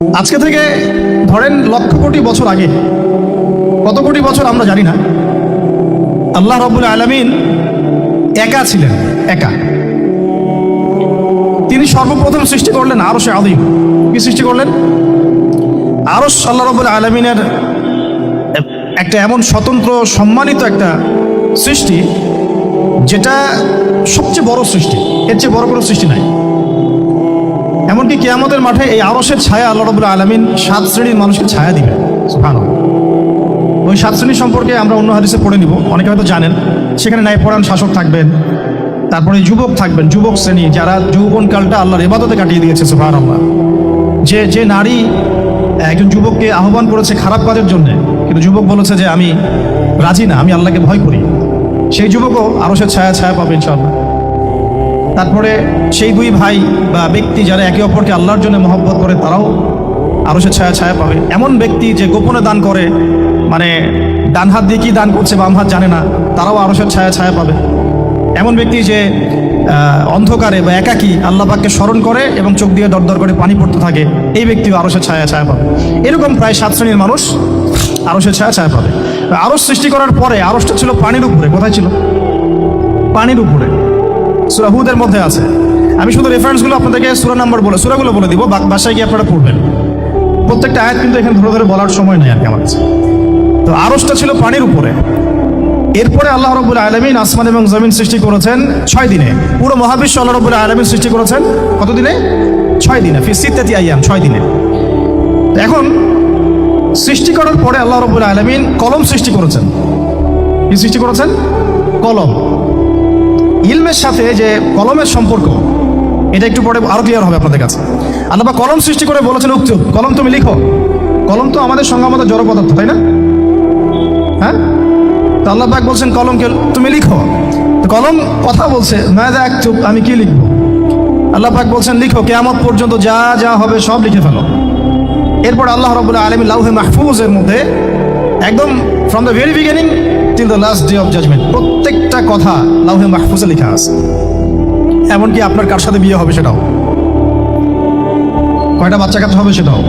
আজকে থেকে ধরেন লক্ষ কোটি বছর আগে, কত কোটি বছর আমরা জানি না, আল্লাহ রবুল আলমিন একা ছিলেন, একা। তিনি সর্বপ্রথম সৃষ্টি করলেন আরও সে আদিম কি সৃষ্টি করলেন? আরস আল্লাহ রবুল আলমিনের একটা এমন স্বতন্ত্র, সম্মানিত একটা সৃষ্টি, যেটা সবচেয়ে বড় সৃষ্টি। এর চেয়ে বড় কোনো সৃষ্টি নাই। এমনকি কেয়ামতের মাঠে এই আরসের ছায়া আল্লাহ রবুল্লা আলমিন সাত শ্রেণির মানুষকে ছায়া দিবে সুবহানাল্লাহ। ওই সাত শ্রেণি সম্পর্কে আমরা অন্য হাদিসে পড়ে নিব, অনেকে হয়তো জানেন। সেখানে ন্যায় পরাণ শাসক থাকবেন, তারপরে যুবক থাকবেন, যুবক শ্রেণি, যারা যৌবনকালটা আল্লাহর এবাদতে কাটিয়ে দিয়েছে সুফান আল্লাহ যে যে নারী একজন যুবককে আহ্বান করেছে খারাপ কাজের জন্য, কিন্তু যুবক বলেছে যে, আমি রাজি না, আমি আল্লাহকে ভয় করি। সেই যুবকও আরও সে ছায়া ছায়া পাবে ইনশাআল্লাহ। তারপরে সেই দুই ভাই বা ব্যক্তি যারা একে অপরকে আল্লাহর জন্য মহব্বত করে, তারাও আরও সে ছায়া ছায়া পাবে। এমন ব্যক্তি যে গোপনে দান করে মানে ডান হাত দিয়ে কি দান করছে বাম হাত জানে না, তারাও আরও সে ছায়া ছায়া পাবে। এমন ব্যক্তি যে অন্ধকারে বা একাকী আল্লাহ পাককে স্মরণ করে এবং চোখ দিয়ে দরদর করে পানি পড়তে থাকে, এই ব্যক্তিও আরও সে ছায়া ছায়া পাবে। এরকম প্রায় সাত শ্রেণির মানুষ আরও সে ছায়া ছায়া পাবে। আরস সৃষ্টি করার পরে আরসটা ছিল পানির উপরে, কোথায় ছিল? পানির উপরে। সুরা হুদের মধ্যে আছে। আমি শুধু রেফারেন্সগুলো আপনাদেরকে সুরা নাম্বার বলে সুরাগুলো বলে দিব বাসায় গিয়ে আপনারা পড়বেন। প্রত্যেকটা আয়াত কিন্তু এখানে ধরে ধরে বলার সময় নেই আর কি আমার কাছে। তো আরসটা ছিল পানির উপরে। এরপরে আল্লাহ রবুল আলমিন আসমান এবং জমিন সৃষ্টি করেছেন ছয় দিনে। পুরো মহাবিশ্ব আল্লাহ রবুল আলমিন সৃষ্টি করেছেন কত দিনে? ছয় দিনে। ফিসিত্তাতি আইয়াম, ছয় দিনে। এখন সৃষ্টি করার পরে আল্লাহ রবুল আলমিন কলম সৃষ্টি করেছেন। কি সৃষ্টি করেছেন? কলম। ইলমের সাথে যে কলমের সম্পর্ক, এটা একটু পরে আরও ক্লিয়ার হবে আপনাদের কাছে। আল্লাহ কলম সৃষ্টি করে বলেছেন উক্তুব কলম তুমি লিখো। কলম তো আমাদের সংজ্ঞা মতো জড় পদার্থ, তাই না? হ্যাঁ? তো আল্লাহ পাক বলছেন, কলমকে তুমি লিখো। কলম কথা বলছে মায়দা একটু আমি কি লিখব? আল্লাহ পাক বলছেন, লিখো, কেয়ামত পর্যন্ত যা যা হবে সব লিখে ফেলো। এরপর আল্লাহ রবুল্লাহ আলমী লাউহে মাহফুজের মধ্যে একদম from the very beginning till the last day of judgment প্রত্যেকটা কথা লাউহে মাহফুজে লেখা আছে। এমনকি আপনার কার সাথে বিয়ে হবে সেটাও। কয়টা বাচ্চা কাচ্চা হবে সেটাও।